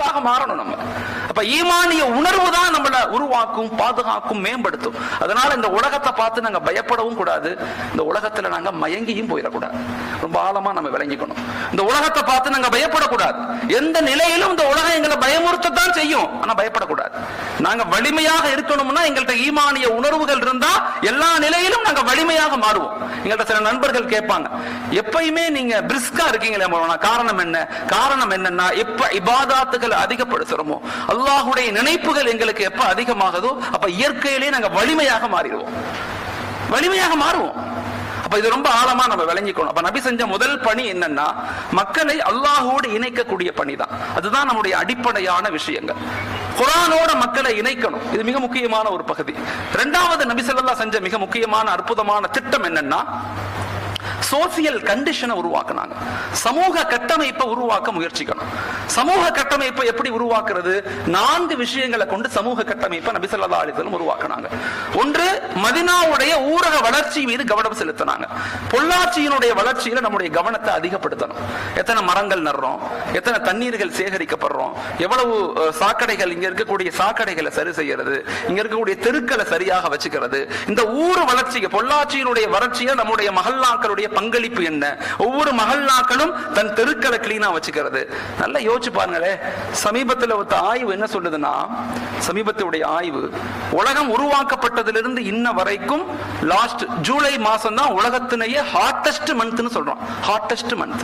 ஆக மாறணும் நம்ம. அப்ப ஈமானிய உணர்வு தான் நம்மள உருவாக்கும் பாதுகாக்கும் மேம்படுத்தும். அதனால இந்த உலகத்தை பார்த்து நாங்க பயப்படவும் கூடாது. இந்த உலகத்துல நாங்க மயங்கியும் போயிடக்கூடாது. ரொம்ப ஆழமா நம்ம விளங்கிக்கணும். இந்த உலகத்தை பார்த்து நாங்க பயப்படக்கூடாது. எந்த நிலையிலும் இந்த உலகம் எங்களை பயமுறுத்தத்தான் செய்யும். ஆனா பயப்படக்கூடாது. நாங்க வலிமையாக இருக்கணும்னா எங்கள்கிட்ட ஈமானிய உணர்வுகள் இருந்தா எல்லா நிலையிலும் நாங்க வலிமையாக மாறுவோம். எங்கள்கிட்ட சில நண்பர்கள் கேட்பாங்க எப்பயுமே நீங்க பிரிஸ்கா இருக்கீங்களே காரணம் என்ன? காரணம் என்னன்னா இப்ப இபாதாத்துகள் அதிகப்படுத்துறோமோ? அல்லாஹுடைய நினைப்புகள் எங்களுக்கு எப்ப அதிகமாகுதோ அப்ப இயற்கையிலேயே நாங்க வலிமையாக மாறிடுவோம். வலிமையாக மாறுவோம். அப்ப இது ரொம்ப ஆழமா நம்ம விளங்கிக்கணும். அப்ப நபி செஞ்ச முதல் பணி என்னன்னா மக்களை அல்லாஹோடு இணைக்கக்கூடிய பணி தான் அதுதான் நம்முடைய அடிப்படையான விஷயங்கள். குரானோட மக்களை இணைக்கணும். இது மிக முக்கியமான ஒரு பகுதி. இரண்டாவது நபி செல்லா செஞ்ச மிக முக்கியமான அற்புதமான திட்டம் என்னன்னா சோசியல் கண்டிஷனை உருவாக்குனாங்க. சமூக கட்டமைப்பை உருவாக்க முயற்சிக்கணும். சமூக கட்டமைப்பை எப்படி உருவாக்குறது? நான்கு விஷயங்களை கொண்டு சமூக கட்டமைப்பை நபிசல்லா அலிசலம் உருவாக்குனாங்க. ஒன்று மதினாவுடைய ஊரக வளர்ச்சி மீது கவனம் செலுத்தினாங்க. பொள்ளாச்சியினுடைய வளர்ச்சியில நம்முடைய கவனத்தை அதிகப்படுத்தணும். எத்தனை மரங்கள் நடுறோம்? எத்தனை தண்ணீர்கள் சேகரிக்கப்படுறோம்? எவ்வளவு சாக்கடைகள் இங்க இருக்கக்கூடிய சாக்கடைகளை சரி செய்யறது? இங்க இருக்கக்கூடிய தெருக்களை சரியாக வச்சுக்கிறது? இந்த ஊர் வளர்ச்சிக்கு பொள்ளாச்சியினுடைய வளர்ச்சியை நம்முடைய மகல்லாக்களுடைய பங்களிப்பு என்ன? ஒவ்வொரு மகல்லாக்களும் தன் தெருக்களை கிளீனா வச்சுக்கிறது. நல்லா யோசிச்சு பாருங்களே. சமீபத்தில் ஒருத்த ஆய்வு என்ன சொல்லுதுன்னா சமீபத்துடைய ஆய்வு உலகம் உருவாக்கப்பட்டதிலிருந்து இன்ன வரைக்கும் லாஸ்ட் ஜூலை மாசம் தான் உலகத்திலேயே ஹாட்டஸ்ட் மந்த்னு சொல்றோம். ஹாட்டஸ்ட் மந்த்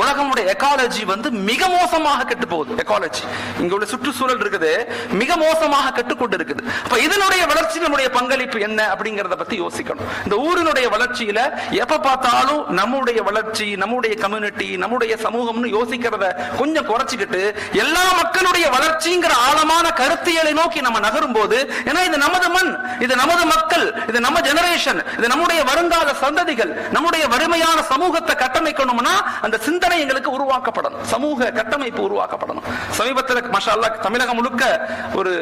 உலகமுடைய எக்காலஜி வந்து மிக மோசமாக கெட்டு போகுது எக்காலஜி இங்க உள்ள சுற்றுச்சூழல் இருக்குது. மிக மோசமாக கெட்டுக்கொண்டு இருக்குது அப்ப இதனுடைய வளர்ச்சி நம்முடைய பங்களிப்பு என்ன அப்படிங்கறத பத்தி யோசிக்கணும். இந்த ஊரினுடைய வளர்ச்சியில எப்ப பார்த்தாலும் நம்முடைய வளர்ச்சி நம்முடைய கம்யூனிட்டி நம்முடைய சமூகம்னு யோசிக்கிறத கொஞ்சம் குறைச்சிக்கிட்டு எல்லா மக்களுடைய வளர்ச்சிங்கிற ஆழமான கருத்தியலை நோக்கி நம்ம நகரும் போது ஏன்னா இது நமது மண் இது நமது மக்கள் இது நம்ம ஜெனரேஷன் இது நம்முடைய வருங்கால சந்ததிகள் நம்முடைய வறுமையான சமூகத்தை கட்டமைக்கணும்னா அந்த சிந்தனை எங்களுக்கு உருவாக்கப்படணும். சமூக கட்டமைப்பு உருவாக்கப்படணும். சமீபத்தில் மஷா தமிழகம் முழுக்க ஒரு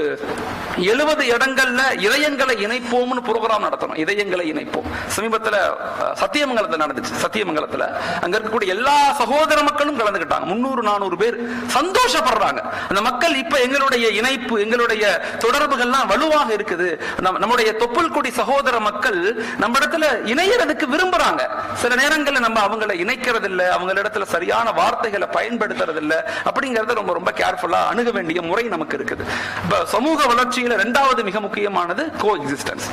எழுபது இடங்கள்ல இதயங்களை இணைப்போம்னு ப்ரோக்ராம் நடத்தணும். இதயங்களை இணைப்போம். சமீபத்தில் சத்தியமங்கலத்தில் சத்தியமங்கலத்துல சத்தியமங்கலத்துல. அங்க இருக்கக்கூடிய எல்லா சகோதர மக்களும் கலந்துக்கிட்டாங்க முன்னூறு நானூறு பேர் சந்தோஷப்படுறாங்க. அந்த மக்கள் இப்ப எங்களுடைய இணைப்பு எங்களுடைய தொடர்புகள்லாம் வலுவாக இருக்குது. நம்முடைய தொப்புள் கொடி சகோதர மக்கள் நம்ம இடத்துல இணையறதுக்கு விரும்புறாங்க. சில நேரங்களில் நம்ம அவங்கள இணைக்கிறது இல்ல அவங்க இடத்துல சரியான வார்த்தைகளை பயன்படுத்துறது இல்ல அப்படிங்கறத ரொம்ப ரொம்ப கேர்ஃபுல்லா அணுக வேண்டிய முறை நமக்கு இருக்குது. சமூக வளர்ச்சியில இரண்டாவது மிக முக்கியமானது கோ எக்ஸிஸ்டன்ஸ்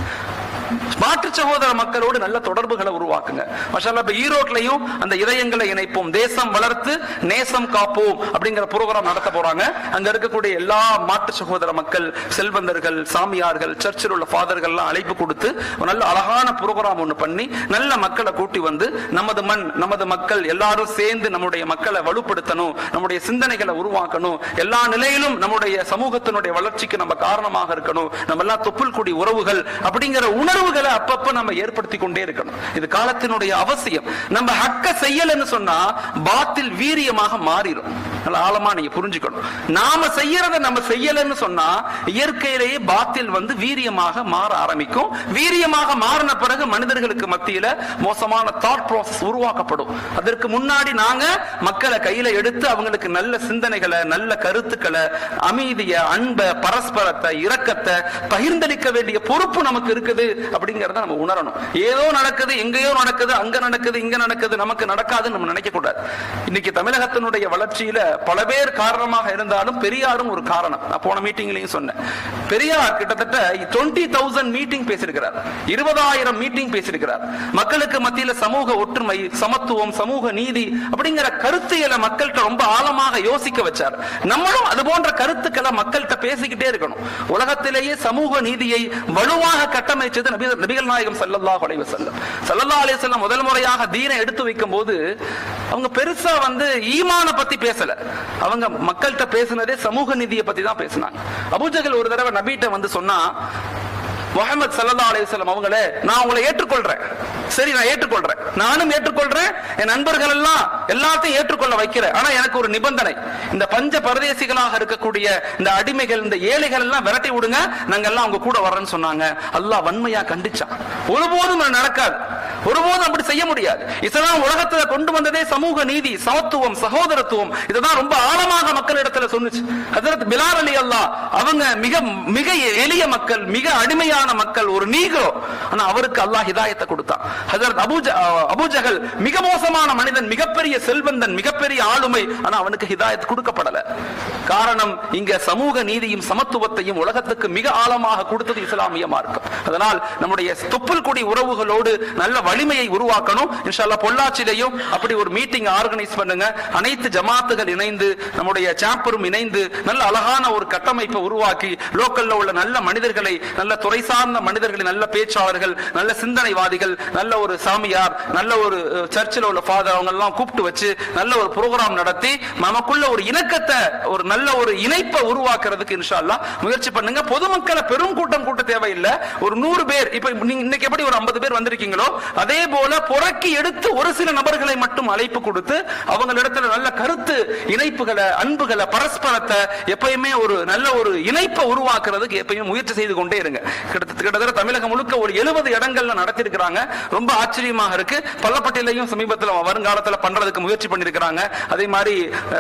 மாற்று சகோதர மக்களோடு நல்ல தொடர்புகளை உருவாக்குங்க. மஷாலா இப்ப ஈரோட்லயும் அந்த இதயங்களை இணைப்போம். தேசம் வளர்த்து நேசம் காப்போம் அப்படிங்கிற புரோகிராம் நடத்த போறாங்க. அங்க இருக்கக்கூடிய எல்லா மாற்று சகோதர மக்கள் செல்வந்தர்கள் சாமியார்கள் சர்ச்சில் உள்ள ஃபாதர்கள் எல்லாம் அழைப்பு கொடுத்து நல்ல அழகான புரோகிராம் ஒன்று பண்ணி நல்ல மக்களை கூட்டி வந்து நமது மண் நமது மக்கள் எல்லாரும் சேர்ந்து நம்முடைய மக்களை வலுப்படுத்தணும் நம்முடைய சிந்தனைகளை உருவாக்கணும். எல்லா நிலையிலும் நம்முடைய சமூகத்தினுடைய வளர்ச்சிக்கு நம்ம காரணமாக இருக்கணும். நம்ம எல்லாம் தொப்புள் கொடி உறவுகள் அப்படிங்கிற உணர்வு உணர்வுகளை அப்பப்ப நம்ம ஏற்படுத்தி கொண்டே இருக்கணும். இது காலத்தினுடைய அவசியம். நம்ம ஹக்க செய்யலன்னு சொன்னா பாத்தில் வீரியமாக மாறிடும் நல்லா ஆழமா நீங்க புரிஞ்சுக்கணும். நாம செய்யறத நம்ம செய்யலன்னு சொன்னா இயற்கையிலேயே பாத்தில் வந்து வீரியமாக மாற ஆரம்பிக்கும். வீரியமாக மாறின பிறகு மனிதர்களுக்கு மத்தியில மோசமான தாட் ப்ராசஸ் உருவாக்கப்படும். அதற்கு முன்னாடி நாங்க மக்களை கையில எடுத்து அவங்களுக்கு நல்ல சிந்தனைகளை நல்ல கருத்துக்களை அமைதிய அன்பை பரஸ்பரத்தை இரக்கத்தை பகிர்ந்தளிக்க வேண்டிய பொறுப்பு நமக்கு இருக்குது. அப்படிங்கறத நம்ம உணரணும். ஏதோ நடக்குது எங்கேயோ நடக்குது அங்க நடக்குது இங்க நடக்குது நமக்கு நடக்காதுன்னு நம்ம நினைக்க கூடாது. இன்னைக்கு தமிழகத்தினுடைய வளர்ச்சியில பல பேர் காரணமாக இருந்தாலும் பெரியாரும் ஒரு காரணம். நான் போன மீட்டிங்லயும் சொன்னேன். பெரியார் கிட்டத்தட்ட டுவெண்ட்டி தௌசண்ட் மீட்டிங் பேசியிருக்கிறார். இருபதாயிரம் மீட்டிங் பேசியிருக்கிறார். மக்களுக்கு மத்தியில சமூக ஒற்றுமை சமத்துவம் சமூக நீதி அப்படிங்கிற கருத்தியலை மக்கள்கிட்ட ரொம்ப ஆழமாக யோசிக்க வச்சார். நம்மளும் அது போன்ற கருத்துக்களை மக்கள்கிட்ட பேசிக்கிட்டே இருக்கணும். உலகத்திலேயே சமூக நீதியை வலுவாக கட்டமைச்சது நபிகள் நாயகம் ஸல்லல்லாஹு அலைஹி செல்லம் ஸல்லல்லாஹு அலைய செல்லம் முதல் முறையாக தீனை எடுத்து வைக்கும் போது அவங்க பெருசா வந்து ஈமான பத்தி பேசல. அவங்க மக்கள்கிட்ட பேசினதே சமூக நிதியை பத்தி தான் பேசினாங்க. அபுஜகல் ஒரு தடவை நபிட்ட வந்து சொன்னா முகமது சல்லா அலையம் அவங்களே நான் உங்களை ஏற்றுக்கொள்றேன். சரி நான் ஏற்றுக்கொள்றேன். நானும் ஏற்றுக்கொள்றேன். என் நண்பர்கள் எல்லாம் எல்லாத்தையும் ஏற்றுக்கொள்ள வைக்கிறேன். ஆனா எனக்கு ஒரு நிபந்தனை. இந்த பஞ்ச பரதேசிகளாக இருக்கக்கூடிய இந்த அடிமைகள் இந்த ஏழைகள் எல்லாம் விரட்டி விடுங்க. நாங்க எல்லாம் அவங்க கூட வர்றேன்னு சொன்னாங்க. அல்லாஹ் வன்மையா கண்டிச்சான். ஒருபோதும் நடக்காது. ஒருபோதும் அப்படி செய்ய முடியாது. இஸ்லாம் உலகத்துல கொண்டு வந்ததே சமூக நீதி சமத்துவம் சகோதரத்துவம். இதுதான் ரொம்ப ஆழமாக மக்களிடத்துல சொன்னுச்சு. அதற்கு பிலால் அலி அல்லா அவங்க மிக மிக எளிய மக்கள் மிக அடிமையான மக்கள் ஒரு நீகரோ ஆனா அவருக்கு அல்லாஹ் ஹிதாயத்தை கொடுத்தான். ஹசரத் அபூஜ அபூஜகல் மிக மோசமான மனிதன் மிகப்பெரிய செல்வந்தன் மிகப்பெரிய ஆளுமை. ஆனா அவனுக்கு ஹிதாயத் கொடுக்கப்படல. காரணம் இங்க சமூக நீதியும் சமத்துவத்தையும் உலகத்துக்கு மிக ஆழமாக கொடுத்தது இஸ்லாமிய மார்க்கம். அதனால் நம்முடைய தொப்புள் கொடி உறவுகளோடு நல்ல வலிமையை உருவாக்கணும். இன்ஷால்லா பொள்ளாச்சிலையும் அப்படி ஒரு மீட்டிங் ஆர்கனைஸ் பண்ணுங்க. அனைத்து ஜமாத்துகள் இணைந்து நம்முடைய சாம்பரும் இணைந்து நல்ல அழகான ஒரு கட்டமைப்பை உருவாக்கி லோக்கல்ல உள்ள நல்ல மனிதர்களை நல்ல துறை சார்ந்த மனிதர்களை நல்ல பேச்சாளர்கள் நல்ல சிந்தனைவாதிகள் நல்ல ஒரு சாமியார் நல்ல ஒரு சர்ச்சில் உள்ள ஃபாதர் அவங்க எல்லாம் கூப்பிட்டு வச்சு நல்ல ஒரு ப்ரோக்ராம் நடத்தி நமக்குள்ள ஒரு இணக்கத்தை ஒரு நல்ல ஒரு இணைப்பை உருவாக்குறதுக்கு இன்ஷால்லா முயற்சி பண்ணுங்க. பொதுமக்களை பெரும் கூட்டம் கூட்ட தேவையில்லை. ஒரு நூறு பேர் இப்ப நீங்க இன்னைக்கு எப்படி ஒரு ஐம்பது பேர் வந்திருக்கீங்களோ அதே போல புறக்கி எடுத்து ஒரு சில நபர்களை மட்டும் அழைப்பு கொடுத்து அவங்களிடத்துல நல்ல கருத்து இணைப்புகளை அன்புகளை பரஸ்பரத்தை எப்பயுமே ஒரு நல்ல ஒரு இணைப்பை உருவாக்குறதுக்கு எப்பயுமே முயற்சி செய்து கொண்டே இருங்க. கிட்டத்தட்ட கிட்டத்தட்ட தமிழகம் முழுக்க ஒரு எழுபது இடங்கள்ல நடத்திருக்கிறாங்க. ரொம்ப ஆச்சரியமாக இருக்கு. பள்ளப்பட்டியிலையும் சமீபத்தில் வருங்காலத்தில் பண்றதுக்கு முயற்சி பண்ணிருக்கிறாங்க. அதே மாதிரி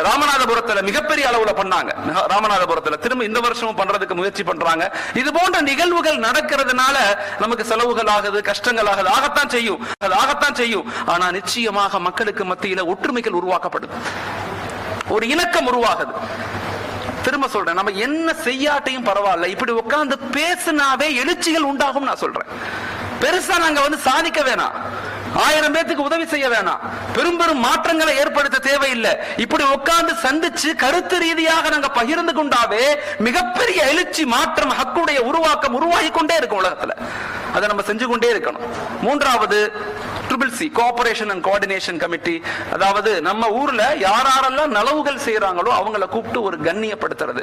ராமநாதபுரத்தில் மிகப்பெரிய அளவுல பண்ணாங்க. ராமநாதபுரத்தில் திரும்ப இந்த வருஷமும் பண்றதுக்கு முயற்சி பண்றாங்க. இது போன்ற நிகழ்வுகள் நடக்கிறதுனால நமக்கு செலவுகள் ஆகுது கஷ்டங்கள் ஆகுது. ஆகத்தான் செய்யும். செய்யும். அது ஆகத்தான் செய்யும். ஆனா நிச்சயமாக மக்களுக்கு மத்தியில ஒற்றுமைகள் உருவாக்கப்படுது. ஒரு இணக்கம் உருவாகுது. திரும்ப சொல்றேன் நம்ம என்ன செய்யாட்டையும் பரவாயில்ல. இப்படி உட்கார்ந்து பேசினாவே எழுச்சிகள் உண்டாகும் நான் சொல்றேன். பெருசா நாங்க வந்து சாதிக்க வேணாம். ஆயிரம் பேத்துக்கு உதவி செய்ய வேணாம். பெரும் பெரும் மாற்றங்களை ஏற்படுத்த தேவையில்லை. இப்படி உட்கார்ந்து சந்திச்சு கருத்து ரீதியாக நாங்க பகிர்ந்து கொண்டாவே மிகப்பெரிய எழுச்சி மாற்றம் ஹக்குடைய உருவாக்கம் உருவாகி கொண்டே இருக்கும் உலகத்துல. அதை நம்ம செஞ்சு கொண்டே இருக்கணும். மூன்றாவது triple C cooperation and coordination committee அதாவது நம்ம ஊர்ல யார் யாரெல்லாம் நலவுகள் செய்யறாங்களோ அவங்கள கூப்பிட்டு ஒரு கண்ணியப்படுத்துறது.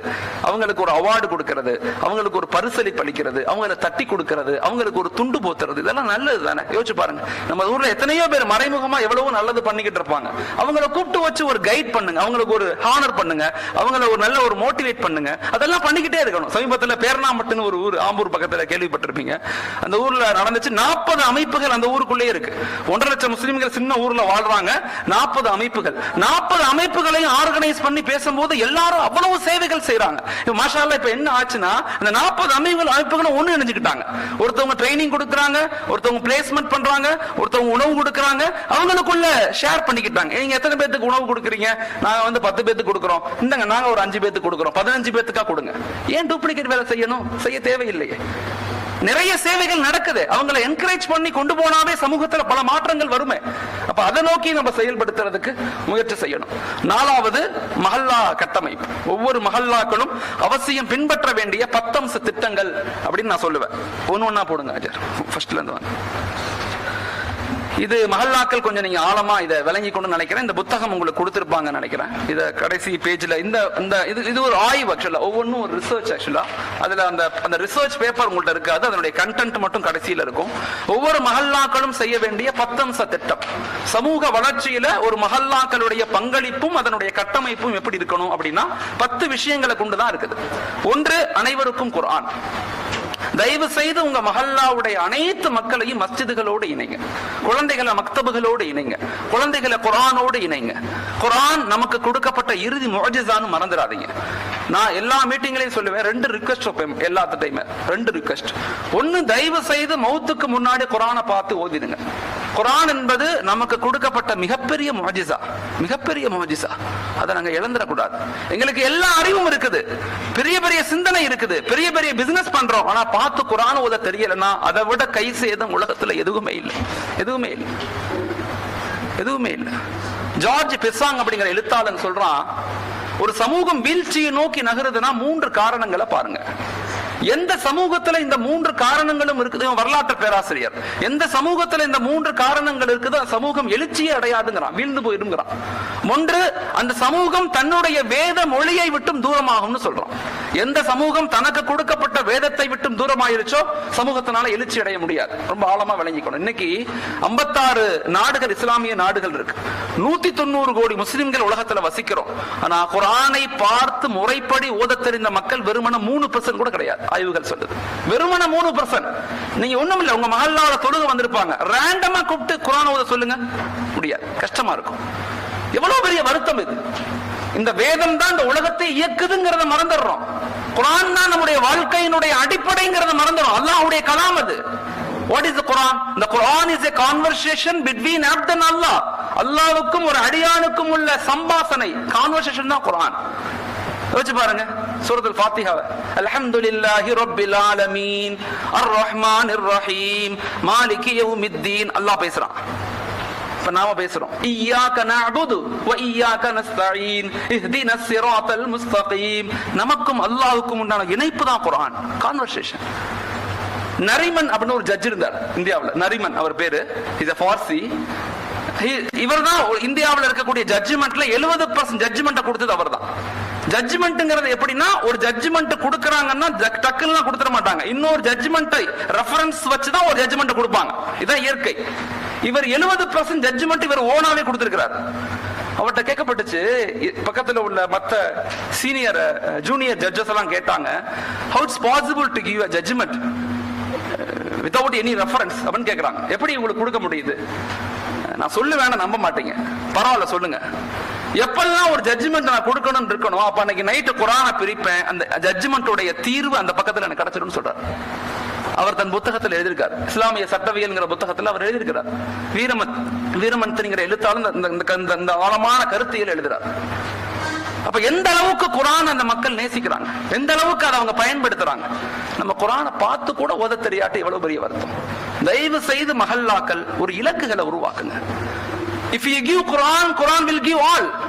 அவங்களுக்கு ஒரு அவார்டு கொடுக்கறது. அவங்களுக்கு ஒரு பரிசளிப்பு அளிக்கிறது. அவங்கள தட்டி கொடுக்கறது. அவங்களுக்கு ஒரு துண்டு போத்துறது. இதெல்லாம் நல்லது தானே? யோசிச்சு பாருங்க. நம்ம ஊர்ல எத்தனையோ பேர் மறைமுகமா எவ்வளவோ நல்லது பண்ணிக்கிட்டு இருப்பாங்க. அவங்கள கூப்பிட்டு வச்சு ஒரு கைட் பண்ணுங்க. அவங்களுக்கு ஒரு ஹானர் பண்ணுங்க. அவங்கள ஒரு நல்ல ஒரு மோட்டிவேட் பண்ணுங்க. அதெல்லாம் பண்ணிக்கிட்டே இருக்கணும். சமீபத்தில் பேரணாமட்டுன்னு ஒரு ஊர் ஆம்பூர் பக்கத்தில் கேள்விப்பட்டிருப்பீங்க. அந்த ஊர்ல நடந்துச்சு. நாற்பது அமைப்புகள் அந்த ஊருக்குள்ளே இருக்கு. ஒன்றரை லட்சம் முஸ்லிம்கள் சின்ன ஊர்ல வாழ்றாங்க. நாற்பது அமைப்புகள். நாற்பது அமைப்புகளையும் ஆர்கனைஸ் பண்ணி பேசும்போது எல்லாரும் அவ்வளவு சேவைகள் செய்யறாங்க இப்ப மாஷா இப்ப என்ன ஆச்சுன்னா இந்த நாற்பது அமைப்புகள் அமைப்புகளும் ஒண்ணு இணைஞ்சுக்கிட்டாங்க. ஒருத்தவங்க ட்ரைனிங் கொடுக்குறாங்க ஒருத்தவங்க பிளேஸ்மெண்ட் பண்றாங்க ஒருத்தவங்க உணவு கொடுக்குறாங்க அவங்களுக்குள்ள ஷேர் பண்ணிக்கிட்டாங்க. நீங்க எத்தனை பேத்துக்கு உணவு கொடுக்குறீங்க? நாங்க வந்து பத்து பேத்துக்கு கொடுக்குறோம். இந்தங்க நாங்க ஒரு அஞ்சு பேத்துக்கு கொடுக்குறோம். பதினஞ்சு பேத்துக்கா கொடுங்க. ஏன் டூப்ளிகேட் வேலை செய்யணும்? செய்ய தேவையில்லையே. நிறைய சேவைகள் நடக்குது. அவங்களை என்கரேஜ் பண்ணி கொண்டு போனாவே சமூகத்துல பல மாற்றங்கள் வருமே. அப்ப அதை நோக்கி நம்ம செயல்படுத்துறதுக்கு முயற்சி செய்யணும். நாலாவது மஹல்லா கட்டமைப்பு. ஒவ்வொரு மஹல்லாக்களும் அவசியம் பின்பற்ற வேண்டிய பத்தம்ச திட்டங்கள் அப்படின்னு நான் சொல்லுவேன். ஒன்னு ஒன்னா போடுங்க அஜர். ஃபர்ஸ்ட்ல இருந்து வாங்க. இது மஹல்லாக்கள் கொஞ்சம் நீங்க ஆழமா இதை விளங்கி கொண்டு நினைக்கிறேன். இந்த புத்தகம் உங்களுக்கு கொடுத்துருப்பாங்க நினைக்கிறேன். இத கடைசி பேஜ்ல இந்த இந்த இது இது ஒரு ஆய்வு ஆக்சுவலா ஒவ்வொன்றும் ஒரு ரிசர்ச் ஆக்சுவலா அதுல அந்த அந்த ரிசர்ச் பேப்பர் உங்கள்ட்ட இருக்காது. அதனுடைய கண்டென்ட் மட்டும் கடைசியில இருக்கும். ஒவ்வொரு மஹல்லாக்களும் செய்ய வேண்டிய பத்தம்ச திட்டம். சமூக வளர்ச்சியில ஒரு மஹல்லாக்களுடைய பங்களிப்பும் அதனுடைய கட்டமைப்பும் எப்படி இருக்கணும் அப்படின்னா பத்து விஷயங்களை கொண்டுதான் இருக்குது. ஒன்று அனைவருக்கும் குரான் தயவு செய்து உங்க மஹல்லாவுடைய அனைத்து மக்களையும் மஸ்ஜிதுகளோடு இணைங்க. குழந்தைகளை மக்தபுகளோடு இணைங்க. குழந்தைகளை குரானோடு இணைங்க. குரான் நமக்கு கொடுக்கப்பட்ட இறுதி முஜிசான்னு மறந்துடாதீங்க நான் எல்லா மீட்டிங்லையும் சொல்லுவேன் ரெண்டு ரிக்வெஸ்ட் வைப்பேன் எல்லாத்துட்டையுமே ரெண்டு ரிக்வெஸ்ட் ஒன்னு தயவு செய்து மௌத்துக்கு முன்னாடி குரானை பார்த்து ஓதிடுங்க. குரான் என்பது நமக்கு கொடுக்கப்பட்ட மிகப்பெரிய முஜிசா மிகப்பெரிய முஜிசா அதை நாங்க இழந்துடக்கூடாது. எங்களுக்கு எல்லா அறிவும் இருக்குது. பெரிய பெரிய சிந்தனை இருக்குது. பெரிய பெரிய பிசினஸ் பண்றோம். ஆனா பார்த்து குரான் ஓத தெரியலன்னா அதை விட கை சேதம் உலகத்துல எதுவுமே இல்லை. எதுவுமே இல்லை. எதுவுமே இல்லை. ஜார்ஜ் பெசாங் அப்படிங்கிற எழுத்தாளன் சொல்றான் ஒரு சமூகம் வீழ்ச்சியை நோக்கி நகருதுன்னா மூன்று காரணங்களை பாருங்க. எந்த சமூகத்துல இந்த மூன்று காரணங்களும் இருக்குது? வரலாற்று பேராசிரியர். எந்த சமூகத்துல இந்த மூன்று காரணங்கள் இருக்குதோ? சமூகம் எழுச்சியே அடையாதுங்கிறான் வீழ்ந்து போயிடுங்கிறான் ஒன்று அந்த சமூகம் தன்னுடைய வேத மொழியை விட்டும் தூரமாகும்னு சொல்றான். எந்த சமூகம் தனக்கு கொடுக்கப்பட்ட வேதத்தை விட்டும் தூரமாயிருச்சோ சமூகத்தினால எழுச்சி அடைய முடியாது. ரொம்ப ஆழமா விளங்கிக்கணும். இன்னைக்கு 56 நாடுகள் இஸ்லாமிய நாடுகள் இருக்கு. நூத்தி தொண்ணூறு கோடி முஸ்லிம்கள் உலகத்துல வசிக்கிறோம். ஆனா குரானை பார்த்து முறைப்படி ஓத தெரிந்த மக்கள் வெறுமன மூணு பெர்சன்ட் கூட கிடையாது. ஆய்வுகள் சொல்லுது. வெறுமன மூணு பர்சன்ட் நீங்க ஒண்ணும் இல்லை உங்க மகல்லாவோட தொழுக வந்திருப்பாங்க. ரேண்டமா கூப்பிட்டு குரான் ஓத சொல்லுங்க. முடியாது. கஷ்டமா இருக்கும். எவ்வளவு பெரிய வருத்தம் இது. இந்த வேதம் தான் இந்த உலகத்தை இயக்குதுங்கிறத மறந்துடுறோம். குரான் தான் நம்முடைய வாழ்க்கையினுடைய அடிப்படைங்கிறத மறந்துடும் அல்லாஹ்வுடைய கலாம் அது. வாட் இஸ் குரான் இந்த Quran is a conversation between app தன் அல்லாஹ் அல்லாவுக்கும் ஒரு அடியானுக்கும் உள்ள சம்பாசனை. கான்வர்சேஷன் தான் குரான் யோசிச்சு பாருங்க. சூரத்துல் ஃபாத்திஹாவ. அல்ஹம்துலில்லாஹி ரப்பில் ஆலமீன். அர் ரஹ்மானிர் ரஹீம் மாலிகி யௌமித்தீன். அல்லாஹ் பேசுறான். இப்ப நாம பேசுறோம். இய்யாக நஅபுது வ இய்யாக நஸ்தஈன். இஹ்தினஸ் ஸிராத்தல் முஸ்தகீம். நமக்கும் அல்லாஹ்வுக்கும் உண்டான இணைப்பு தான் குர்ஆன். கான்வர்சேஷன் நரிமன் அப்படின்னு ஒரு ஜட்ஜ் இருந்தார் இந்தியாவில். நரிமன் அவர் பேரு. இஸ் அ ஃபார்சி இவர் தான் இந்தியாவில் இருக்கக்கூடிய ஜட்ஜ்மெண்ட்ல எழுபது பர்சன்ட் ஜட்ஜ்மெண்ட்டை கொடுத்தது அவர் தான் ஜட்ஜ்மெண்ட்ங்கிறது எப்படின்னா ஒரு ஜட்ஜ்மெண்ட் கொடுக்கறாங்கன்னா டக்குன்னு கொடுத்துட மாட்டாங்க. இன்னொரு ஜட்ஜ்மெண்ட்டை ரெஃபரன்ஸ் வச்சு தான் ஒரு ஜட்ஜ்மெண்ட் கொடுப்பாங்க. இதான் இயற்கை. இவர் எழுபது பர்சன்ட் ஜட்ஜ்மெண்ட் இவர் ஓனாவே கொடுத்திருக்கிறார். அவர்கிட்ட கேட்கப்பட்டுச்சு இ- பக்கத்துல உள்ள மத்த சீனியர் ஜூனியர் ஜட்ஜஸ் எல்லாம் கேட்டாங்க how it's possible to give a judgment without any reference அப்படின்னு கேட்குறாங்க. எப்படி உங்களுக்கு கொடுக்க முடியுது? நான் சொல்லுவேன் நம்ப மாட்டீங்க. பரவாயில்ல சொல்லுங்க. எப்பெல்லாம் ஒரு ஜட்ஜ்மெண்ட் நான் கொடுக்கணும்னு இருக்கணும் அப்ப அன்னைக்கு நைட்டு குரானை பிரிப்பேன். அந்த ஜட்ஜ்மெண்ட்டுடைய தீர்வு அந்த பக்கத்துல எனக்கு கிடைச்சிடும் சொல்றாரு. அவர் தன் புத்தகத்தில் எழுதியிருக்கார். இஸ்லாமிய சட்டவியல்ங்கிற புத்தகத்தில் அவர் எழுதியிருக்கிறார். வீரமன் வீரமன்தனிங்கிற எழுத்தாளர் இந்த- இந்த- ஆழமான கருத்தியல் எழுதுறார். அப்ப எந்த அளவுக்கு குரான் அந்த மக்கள் நேசிக்கிறாங்க? எந்த அளவுக்கு அதை அவங்க பயன்படுத்துறாங்க? நம்ம குரானை பார்த்து கூட ஓத தெரியாட்டு எவ்வளவு பெரிய வருத்தம். தயவு செய்து மஹல்லாக்கள் ஒரு இலக்குகளை உருவாக்குங்க. If you give Quran Quran will give all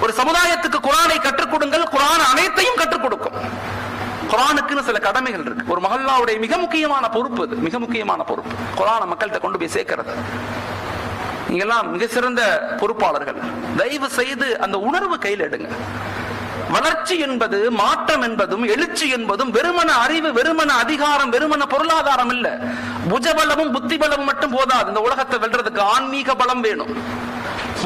ஒரு சமுதாயத்துக்கு குரானை கற்றுக் கொடுங்கள். குரான் அனைத்தையும் கற்றுக் கொடுக்கும். குரானுக்குன்னு சில கடமைகள் இருக்கு. ஒரு மஹல்லாவுடைய மிக முக்கியமான பொறுப்பு அது. மிக முக்கியமான பொறுப்பு. குரானை மக்கள்கிட்ட கொண்டு போய் சேர்க்கிறது. நீங்கெல்லாம் மிக சிறந்த பொறுப்பாளர்கள். தயவு செய்து அந்த உணர்வு கையில் எடுங்க. வளர்ச்சி என்பது மாற்றம் என்பதும் எழுச்சி என்பதும் வெறுமன அறிவு வெறுமன அதிகாரம் வெறுமன பொருளாதாரம் இல்ல. புஜபலமும் புத்தி பலமும் மட்டும் போதாது. இந்த உலகத்தை வெல்றதுக்கு ஆன்மீக பலம் வேணும்.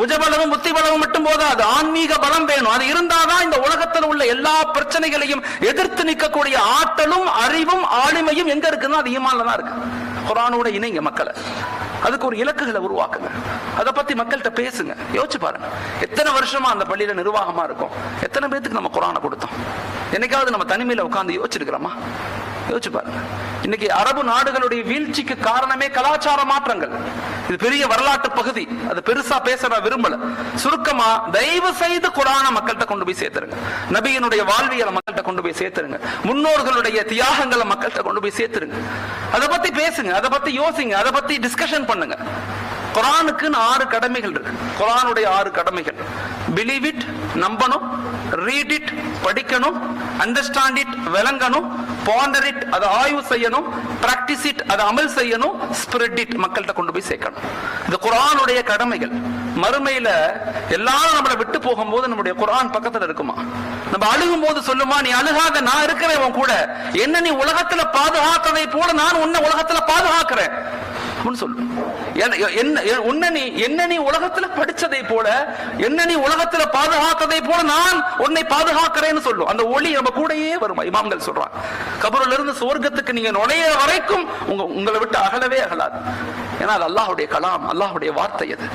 புஜபலமும் புத்தி பலமும் மட்டும் போதாது. ஆன்மீக பலம் வேணும். அது இருந்தாதான் இந்த உலகத்தில் உள்ள எல்லா பிரச்சனைகளையும் எதிர்த்து நிற்கக்கூடிய ஆற்றலும் அறிவும் ஆளுமையும் எங்க இருக்குன்னா அது ஈமான்ல தான் இருக்கு. குரானோட இணைங்க மக்களை. அதுக்கு ஒரு இலக்குகளை உருவாக்குங்க. அதை பத்தி மக்கள்கிட்ட பேசுங்க. யோசிச்சு பாருங்க. எத்தனை வருஷமா அந்த பள்ளியில நிர்வாகமா இருக்கும்? எத்தனை பேத்துக்கு நம்ம குரானை கொடுத்தோம்? என்னைக்காவது நம்ம தனிமையில உட்காந்து யோசிச்சிருக்கிறோமா? யோசிச்சு பாருங்க. இன்னைக்கு அரபு நாடுகளுடைய வீழ்ச்சிக்கு காரணமே கலாச்சார மாற்றங்கள். இது பெரிய வரலாற்று பகுதி. அது பெருசா பேச நான் விரும்பல. சுருக்கமா தயவு செய்து குரான மக்கள்கிட்ட கொண்டு போய் சேர்த்துருங்க. நபியினுடைய வாழ்வியலை மக்கள்கிட்ட கொண்டு போய் சேர்த்துருங்க. முன்னோர்களுடைய தியாகங்களை மக்கள்கிட்ட கொண்டு போய் சேர்த்துருங்க. அதை பத்தி பேசுங்க அதை பத்தி யோசிங்க அதை பத்தி டிஸ்கஷன் பண்ணுங்க. குரானுக்குன்னு ஆறு கடமைகள் இருக்கு. குரானுடைய ஆறு கடமைகள். பிலீவ் இட் நம்பணும் ரீட் இட் படிக்கணும் அண்டர்ஸ்டாண்ட் இட் விளங்கணும் பாண்டர் இட் அதை ஆய்வு செய்யணும் பிராக்டிஸ் இட் அதை அமல் செய்யணும் ஸ்பிரெட் இட் மக்கள்கிட்ட கொண்டு போய் சேர்க்கணும். இது குரானுடைய கடமைகள். மறுமையில எல்லாரும் நம்மளை விட்டு போகும்போது நம்முடைய குரான் பக்கத்துல இருக்குமா? நம்ம அழுகும் போது சொல்லுமா நீ அழுகாத நான் இருக்கிறேன் உன் கூட. என்ன நீ உலகத்துல பாதுகாத்ததை போல நான் உன்னை உலகத்துல பாதுகாக்கிறேன்? அப்படின்னு சொல்லு. என்ன- நீ என்ன நீ உலகத்துல படிச்சதை போல என்ன நீ உலகத்துல பாதுகாத்ததை போல நான் உன்னை பாதுகாக்கிறேன்னு சொல்லும். அந்த ஒளி நம்ம கூடயே வருமா? இமாம்கள் சொல்றான் கபருல இருந்து சுவர்க்கத்துக்கு நீங்க நுழைய வரைக்கும் உங்க உங்களை விட்டு அகலவே அகலாது. ஏன்னா அது அல்லாஹுடைய கலாம் அல்லாஹ்வுடைய வார்த்தை அது.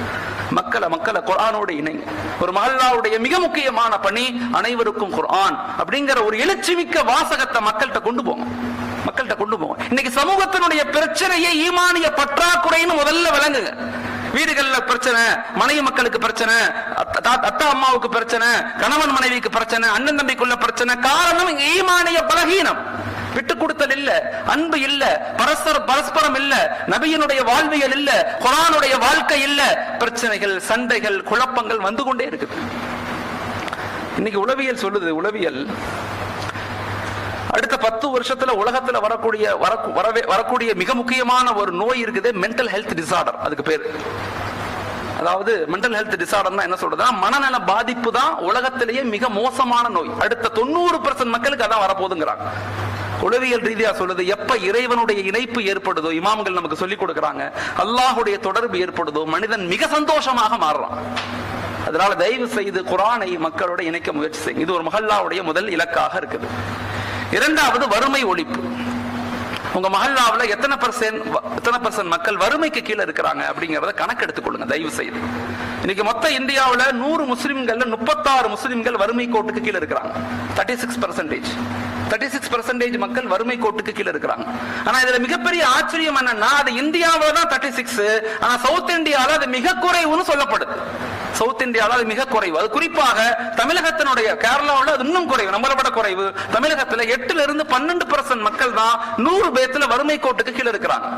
மக்களை மக்களை குரானோட இணை ஒரு மஹல்லாவுடைய மிக முக்கியமான பணி அனைவருக்கும் குரான் அப்படிங்கிற ஒரு எழுச்சி மிக்க வாசகத்தை மக்கள்கிட்ட கொண்டு போங்க. மக்கள்கிட்ட கொண்டு போவோம். இன்னைக்கு சமூகத்தினுடைய பிரச்சனையை ஈமானிய பற்றாக்குறைன்னு முதல்ல விளங்குங்க. வீடுகள்ல பிரச்சனை மனைவி மக்களுக்கு பிரச்சனை அத்தா அம்மாவுக்கு பிரச்சனை கணவன் மனைவிக்கு பிரச்சனை அண்ணன் தம்பிக்குள்ள பிரச்சனை காரணம் ஈமானிய பலகீனம். விட்டு கொடுத்தல் இல்ல அன்பு இல்ல பரஸ்பர பரஸ்பரம் இல்ல நபியினுடைய வாழ்வியல் இல்ல குரானுடைய வாழ்க்கை இல்ல. பிரச்சனைகள் சண்டைகள் குழப்பங்கள் வந்து கொண்டே இருக்குது. இன்னைக்கு உளவியல் சொல்லுது உளவியல் அடுத்த பத்து வருஷத்துல உலகத்துல வரக்கூடிய வரவே வரக்கூடிய மிக முக்கியமான ஒரு நோய் இருக்குது மென்டல் ஹெல்த் டிசார்டர் அதுக்கு பேர். அதாவது மென்டல் ஹெல்த் டிசார்டர் என்ன சொல்றதுன்னா மனநல பாதிப்பு தான் உலகத்திலேயே மிக மோசமான நோய். அடுத்த தொண்ணூறு பர்சன்ட் மக்களுக்கு அதான் வரப்போகுதுங்கிறாங்க. உளவியல் ரீதியா சொல்லுது எப்ப இறைவனுடைய இணைப்பு ஏற்படுதோ இமாம்கள் நமக்கு சொல்லிக் கொடுக்கறாங்க அல்லாஹ்வுடைய தொடர்பு ஏற்படுதோ மனிதன் மிக சந்தோஷமாக மாறுறான். அதனால தயவு செய்து குரானை மக்களோட இணைக்க முயற்சி செய்யுங்க. இது ஒரு மஹல்லாவுடைய முதல் இலக்காக இருக்குது. இரண்டாவது வறுமை ஒழிப்பு. உங்க மஹல்லாவுல எத்தனை பர்சன்ட் எத்தனை பர்சன்ட் மக்கள் வறுமைக்கு கீழே இருக்கிறாங்க அப்படிங்கிறத கணக்கெடுத்துக் கொள்ளுங்க தயவு செய்து இன்னைக்கு மொத்த இந்தியாவுல நூறு முஸ்லிம்கள்ல முப்பத்தாறு முஸ்லிம்கள் வறுமை கோட்டுக்கு கீழே இருக்கிறாங்க. Thirty six percentage thirty six percentage மக்கள் வறுமை கோட்டுக்கு கீழே இருக்கிறாங்க. ஆனா இதுல மிகப்பெரிய ஆச்சரியம் என்னன்னா அது இந்தியாவில் தான் தேர்ட்டி சிக்ஸ் ஆனா சவுத் இந்தியாவில் அது மிக குறைவுன்னு சொல்லப்படுது. சவுத் இந்தியாவில் அது மிக குறைவு. அது குறிப்பாக தமிழகத்தினுடைய கேரளாவில் அது இன்னும் குறைவு நம்மளை விட குறைவு. தமிழகத்துல எட்டுல இருந்து பன்னெண்டு பர்சன்ட் மக்கள் தான் நூறு பேத்துல வறுமை கோட்டுக்கு கீழே இருக்கிறாங்க.